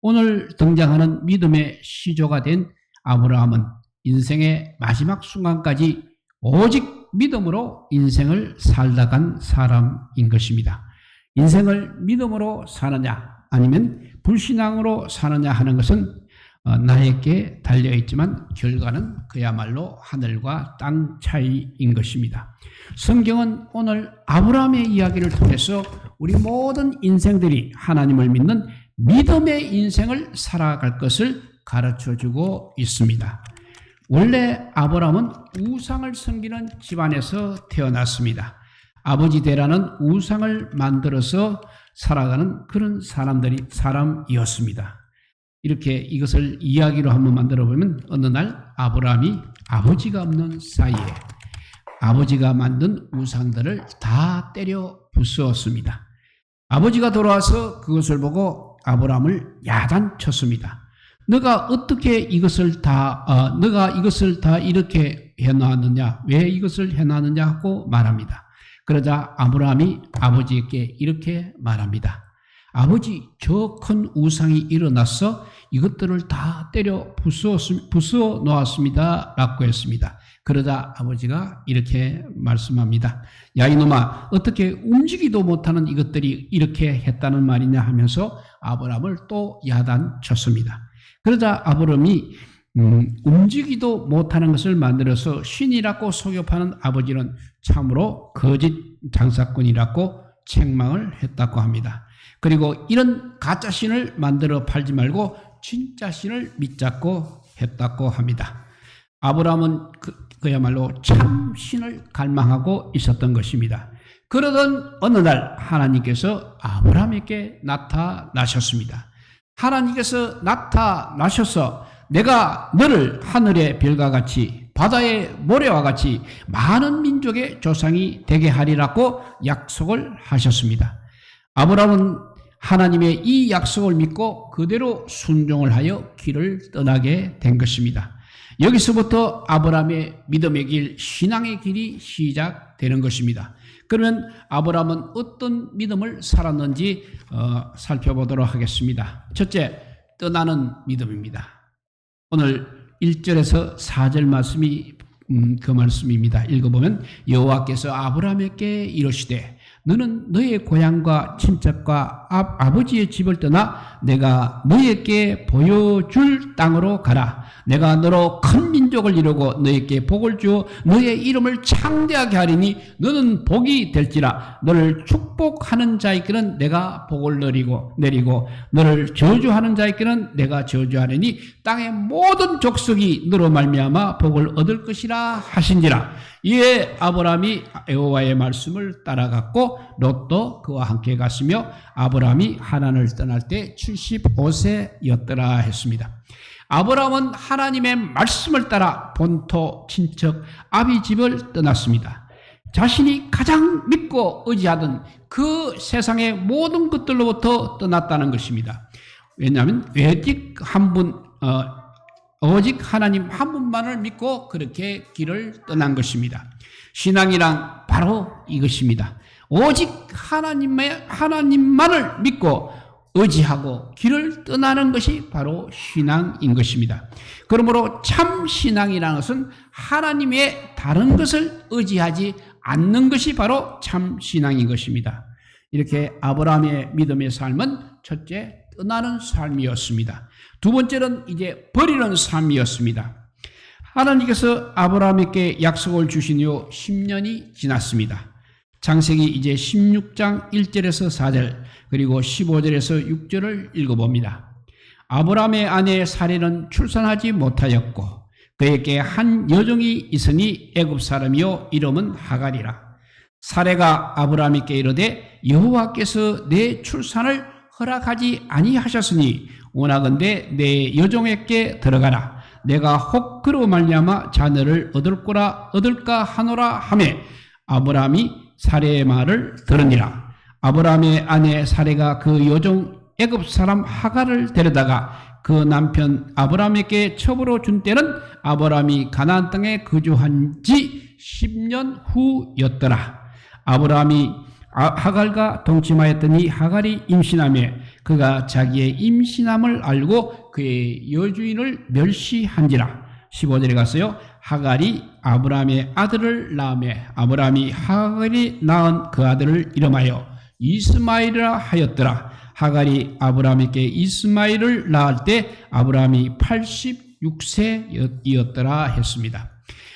오늘 등장하는 믿음의 시조가 된 아브라함은 인생의 마지막 순간까지 오직 믿음으로 인생을 살다 간 사람인 것입니다. 인생을 믿음으로 사느냐 아니면 불신앙으로 사느냐 하는 것은 어, 나에게 달려 있지만 결과는 그야말로 하늘과 땅 차이인 것입니다. 성경은 오늘 아브라함의 이야기를 통해서 우리 모든 인생들이 하나님을 믿는 믿음의 인생을 살아갈 것을 가르쳐 주고 있습니다. 원래 아브라함은 우상을 섬기는 집안에서 태어났습니다. 아버지 대라는 우상을 만들어서 살아가는 그런 사람들이 사람이었습니다. 이렇게 이것을 이야기로 한번 만들어 보면 어느 날 아브라함이 아버지가 없는 사이에 아버지가 만든 우상들을 다 때려 부수었습니다. 아버지가 돌아와서 그것을 보고 아브라함을 야단쳤습니다. 너가 어떻게 이것을 다, 어, 너가 이것을 다 이렇게 해놨느냐, 왜 이것을 해놨느냐 하고 말합니다. 그러자 아브라함이 아버지에게 이렇게 말합니다. 아버지, 저 큰 우상이 일어났어 이것들을 다 때려 부수어, 놓았습니다. 라고 했습니다. 그러자 아버지가 이렇게 말씀합니다. 야, 이놈아, 어떻게 움직이도 못하는 이것들이 이렇게 했다는 말이냐 하면서 아브라함을 또 야단 쳤습니다. 그러자 아브라함이 음, 움직이도 못하는 것을 만들어서 신이라고 속여파는 아버지는 참으로 거짓 장사꾼이라고 책망을 했다고 합니다. 그리고 이런 가짜 신을 만들어 팔지 말고 진짜 신을 믿자고 했다고 합니다. 아브라함은 그, 그야말로 참 신을 갈망하고 있었던 것입니다. 그러던 어느 날 하나님께서 아브라함에게 나타나셨습니다. 하나님께서 나타나셔서 내가 너를 하늘의 별과 같이 바다의 모래와 같이 많은 민족의 조상이 되게 하리라고 약속을 하셨습니다. 아브라함은 하나님의 이 약속을 믿고 그대로 순종을 하여 길을 떠나게 된 것입니다. 여기서부터 아브라함의 믿음의 길, 신앙의 길이 시작되는 것입니다. 그러면 아브라함은 어떤 믿음을 살았는지 어, 살펴보도록 하겠습니다. 첫째, 떠나는 믿음입니다. 오늘 1절에서 4절 말씀이 음, 그 말씀입니다. 읽어보면 여호와께서 아브라함에게 이르시되 너는 너의 고향과 친척과 아, 버지의 집을 떠나 내가 너에게 보여줄 땅으로 가라. 내가 너로 큰 민족을 이루고 너에게 복을 주어 너의 이름을 창대하게 하리니 너는 복이 될지라 너를 축복하는 자에게는 내가 복을 내리고 내리고 너를 저주하는 자에게는 내가 저주하리니 땅의 모든 족속이 너로 말미암아 복을 얻을 것이라 하신지라 이에 아브라함이 여호와의 말씀을 따라갔고 롯도 그와 함께 갔으며 아브라 함이 하란을 떠날 때 75세였더라 했습니다. 아브라함은 하나님의 말씀을 따라 본토 친척 아비 집을 떠났습니다. 자신이 가장 믿고 의지하던 그 세상의 모든 것들로부터 떠났다는 것입니다. 왜냐하면 오직 한 분, 어, 오직 하나님 한 분만을 믿고 그렇게 길을 떠난 것입니다. 신앙이란 바로 이것입니다. 오직 하나님의 하나님만을 믿고 의지하고 길을 떠나는 것이 바로 신앙인 것입니다. 그러므로 참 신앙이라는 것은 하나님의 다른 것을 의지하지 않는 것이 바로 참 신앙인 것입니다. 이렇게 아브라함의 믿음의 삶은 첫째 떠나는 삶이었습니다. 두 번째는 이제 버리는 삶이었습니다. 하나님께서 아브라함에게 약속을 주신 후 10년이 지났습니다. 장세기 이제 16장 1절에서 4절 그리고 15절에서 6절을 읽어봅니다. 아브라함의 아내 사례는 출산하지 못하였고 그에게 한 여종이 있으니 애굽 사람이요 이름은 하갈이라. 사례가 아브라함에게 이르되 여호와께서 내 출산을 허락하지 아니하셨으니 원하건대 내 여종에게 들어가라. 내가 혹 그로 말미암아 자녀를 얻을 거라 얻을까 하노라 하매 아브라함이 사례의 말을 들으니라. 아브라함의 아내 사례가 그 여종 애굽 사람 하가를 데려다가 그 남편 아브라함에게 첩으로 준 때는 아브라함이 가나안 땅에 거주한 지 10년 후였더라. 아브라함이 하갈과 동침하였더니 하갈이 임신하며 그가 자기의 임신함을 알고 그의 여주인을 멸시한지라 15절에 갔어요. 하갈이 아브라함의 아들을 낳음에 아브라함이 하갈이 낳은 그 아들을 이름하여 이스마일이라 하였더라. 하갈이 아브라함에게 이스마일을 낳을 때 아브라함이 86세였더라 했습니다.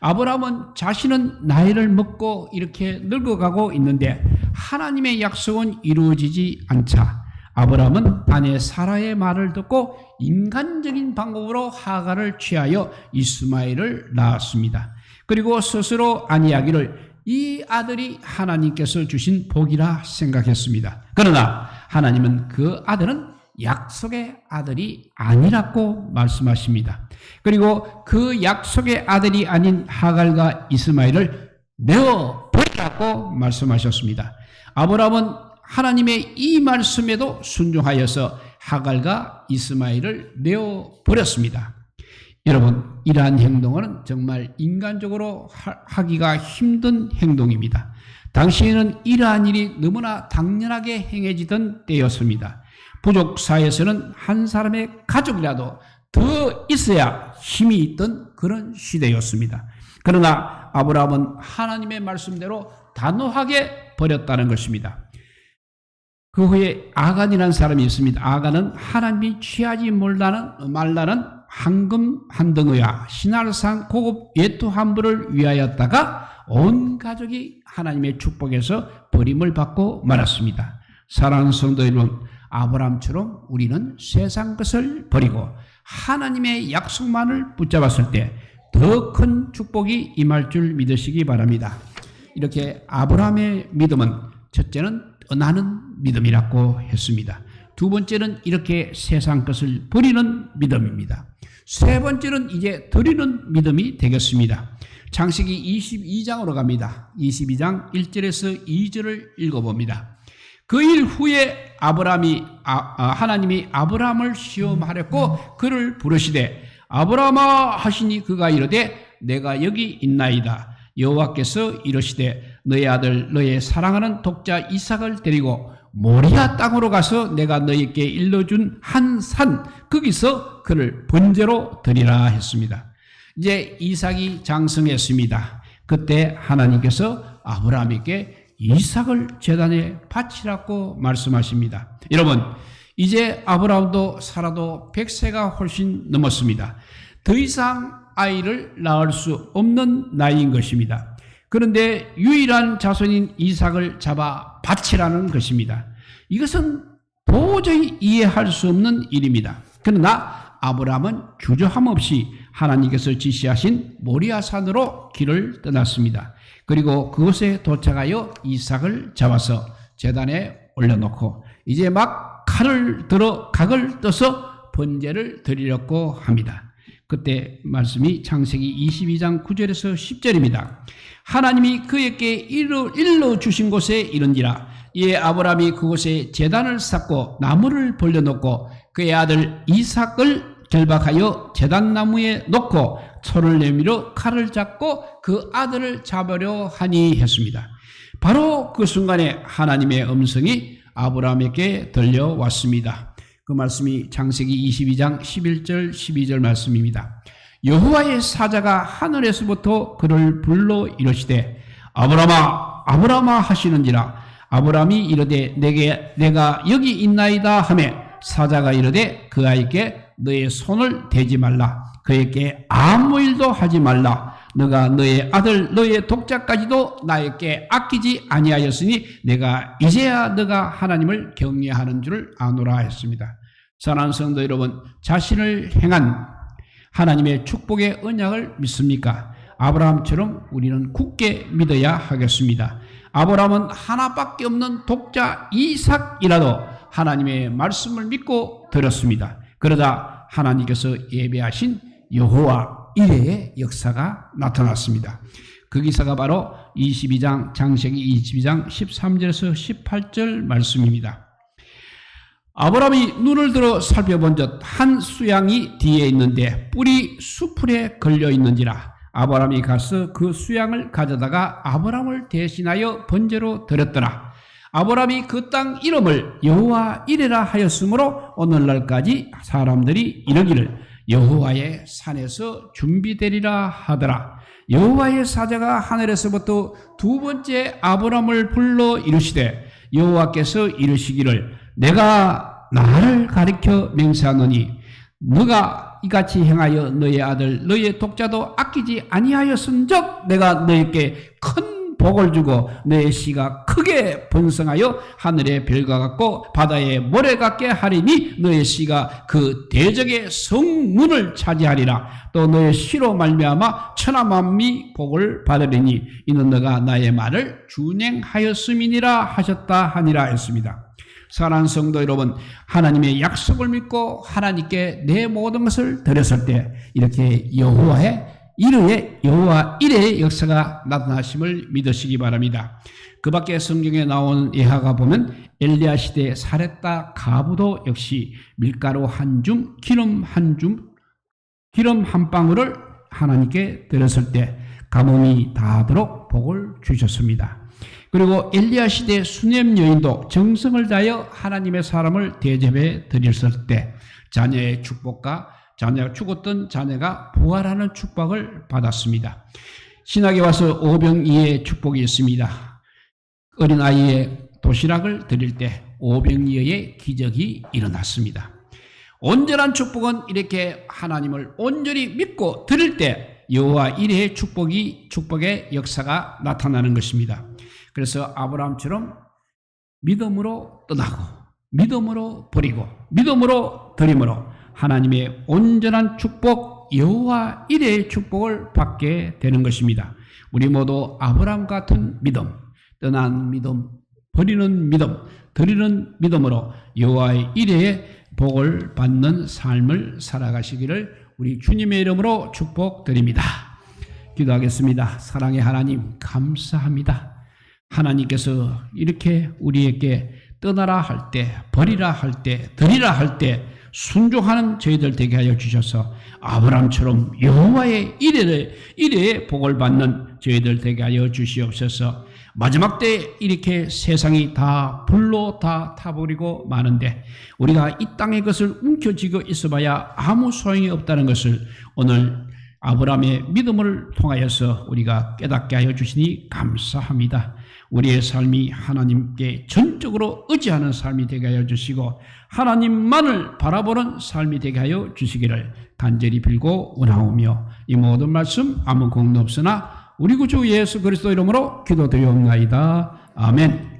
아브라함은 자신은 나이를 먹고 이렇게 늙어가고 있는데 하나님의 약속은 이루어지지 않자 아브라함은 아내 사라의 말을 듣고 인간적인 방법으로 하가를 취하여 이스마엘을 낳았습니다. 그리고 스스로 아니하기를 이 아들이 하나님께서 주신 복이라 생각했습니다. 그러나 하나님은 그 아들은 약속의 아들이 아니라고 말씀하십니다. 그리고 그 약속의 아들이 아닌 하갈과 이스마엘을 내어 버리라고 말씀하셨습니다. 아브라함은 하나님의 이 말씀에도 순종하여서 하갈과 이스마엘을 내어 버렸습니다. 여러분, 이러한 행동은 정말 인간적으로 하기가 힘든 행동입니다. 당시에는 이러한 일이 너무나 당연하게 행해지던 때였습니다. 부족 사회에서는 한 사람의 가족이라도 더 있어야 힘이 있던 그런 시대였습니다. 그러나 아브라함은 하나님의 말씀대로 단호하게 버렸다는 것입니다. 그 후에 아간이라는 사람이 있습니다. 아간은 하나님이 취하지 말라는, 말라는 황금 한 덩어야 신할상 고급 예투 한부를 위하였다가 온 가족이 하나님의 축복에서 버림을 받고 말았습니다. 사랑하는 성도 여러분, 아브라함처럼 우리는 세상 것을 버리고 하나님의 약속만을 붙잡았을 때 더 큰 축복이 임할 줄 믿으시기 바랍니다. 이렇게 아브라함의 믿음은 첫째는 떠나는 믿음이라고 했습니다. 두 번째는 이렇게 세상 것을 버리는 믿음입니다. 세 번째는 이제 드리는 믿음이 되겠습니다. 창세기 22장으로 갑니다. 22장 1절에서 2절을 읽어봅니다. 그 일 후에 아브라함이 아, 아, 하나님이 아브라함을 시험하렸고 그를 부르시되 아브라함아 하시니 그가 이르되 내가 여기 있나이다. 여호와께서 이르시되 너의 아들 너의 사랑하는 독자 이삭을 데리고 모리아 땅으로 가서 내가 너에게 일러준 한 산 거기서 그를 번제로 드리라 했습니다. 이제 이삭이 장성했습니다. 그때 하나님께서 아브라함에게 이삭을 재단에 바치라고 말씀하십니다. 여러분, 이제 아브라함도 살아도 100세가 훨씬 넘었습니다. 더 이상 아이를 낳을 수 없는 나이인 것입니다. 그런데 유일한 자손인 이삭을 잡아 바치라는 것입니다. 이것은 도저히 이해할 수 없는 일입니다. 그러나 아브라함은 주저함 없이 하나님께서 지시하신 모리아산으로 길을 떠났습니다. 그리고 그곳에 도착하여 이삭을 잡아서 재단에 올려놓고 이제 막 칼을 들어 각을 떠서 번제를 드리려고 합니다. 그때 말씀이 창세기 22장 9절에서 10절입니다. 하나님이 그에게 일러, 일러 주신 곳에 이른지라 예 아브라함이 그곳에 제단을 쌓고 나무를 벌려놓고 그의 아들 이삭을 결박하여 제단 나무에 놓고 손을 내밀어 칼을 잡고 그 아들을 잡으려 하니 했습니다. 바로 그 순간에 하나님의 음성이 아브라함에게 들려왔습니다. 그 말씀이 창세기 22장 11절 12절 말씀입니다. 여호와의 사자가 하늘에서부터 그를 불러 이르시되 아브라함아 아브라함아 하시는지라. 아브라함이 이르되 내게 내가 여기 있나이다 하매 사자가 이르되 그 아이께 너의 손을 대지 말라. 그에게 아무 일도 하지 말라 너가 너의 아들 너의 독자까지도 나에게 아끼지 아니하였으니 내가 이제야 너가 하나님을 경외하는 줄 아노라 했습니다. 사랑하는 성도 여러분 자신을 행한 하나님의 축복의 언약을 믿습니까? 아브라함처럼 우리는 굳게 믿어야 하겠습니다. 아브라함은 하나밖에 없는 독자 이삭이라도 하나님의 말씀을 믿고 들었습니다. 그러다 하나님께서 예배하신 여호와 이레의 역사가 나타났습니다. 그 기사가 바로 22장 장세기 22장 13절에서 18절 말씀입니다. 아브라함이 눈을 들어 살펴본 적 한 수양이 뒤에 있는데 뿔이 수풀에 걸려 있는지라 아브라함이 가서 그 수양을 가져다가 아브라함을 대신하여 번제로 드렸더라. 아브라함이 그 땅 이름을 여호와 이레라 하였으므로 오늘날까지 사람들이 이르기를 여호와의 산에서 준비되리라 하더라. 여호와의 사자가 하늘에서부터 두 번째 아브라함을 불러 이르시되 여호와께서 이르시기를 내가 나를 가리켜 맹세하노니 너가 이같이 행하여 너의 아들 너의 독자도 아끼지 아니하였은즉 내가 너에게 큰 복을 주고 너의 씨가 크게 번성하여 하늘의 별과 같고 바다의 모래 같게 하리니 너의 씨가 그 대적의 성문을 차지하리라 또 너의 씨로 말미암아 천하 만미 복을 받으리니 이는 너가 나의 말을 준행하였음이니라 하셨다 하니라 했습니다. 사랑하는 성도 여러분, 하나님의 약속을 믿고 하나님께 내 모든 것을 드렸을 때 이렇게 여호와의 이르의 여호와 이레의 역사가 나타나심을 믿으시기 바랍니다. 그 밖에 성경에 나온 예화가 보면 엘리야 시대 사렙다 가부도 역시 밀가루 한 줌, 기름 한 줌, 기름 한 방울을 하나님께 드렸을 때 가뭄이 다하도록 복을 주셨습니다. 그리고 엘리야 시대 수넴 여인도 정성을 다하여 하나님의 사람을 대접해 드렸을 때 자녀의 축복과 자녀가 죽었던 자녀가 부활하는 축복을 받았습니다. 신학에 와서 오병이의 축복이 있습니다. 어린 아이의 도시락을 드릴 때 오병이어의 기적이 일어났습니다. 온전한 축복은 이렇게 하나님을 온전히 믿고 드릴 때 여호와 이레의 축복이 축복의 역사가 나타나는 것입니다. 그래서 아브라함처럼 믿음으로 떠나고 믿음으로 버리고 믿음으로 드림으로 하나님의 온전한 축복 여호와 이레의 축복을 받게 되는 것입니다. 우리 모두 아브라함 같은 믿음, 떠난 믿음, 버리는 믿음, 드리는 믿음으로 여호와의 이레의 복을 받는 삶을 살아가시기를 우리 주님의 이름으로 축복드립니다. 기도하겠습니다. 사랑의 하나님 감사합니다. 하나님께서 이렇게 우리에게 떠나라 할 때, 버리라 할 때, 드리라 할 때 순종하는 저희들 되게 하여 주셔서 아브람처럼 여호와의 이래의 이래의 복을 받는 저희들 되게 하여 주시옵소서. 마지막 때 이렇게 세상이 다 불로 다 타버리고 마는데 우리가 이 땅의 것을 움켜쥐고 있어봐야 아무 소용이 없다는 것을 오늘 아브라함의 믿음을 통하여서 우리가 깨닫게 하여 주시니 감사합니다. 우리의 삶이 하나님께 전적으로 의지하는 삶이 되게 하여 주시고 하나님만을 바라보는 삶이 되게 하여 주시기를 간절히 빌고 원하오며 이 모든 말씀 아무 공도 없으나 우리 구주 예수 그리스도 이름으로 기도드리옵나이다. 아멘.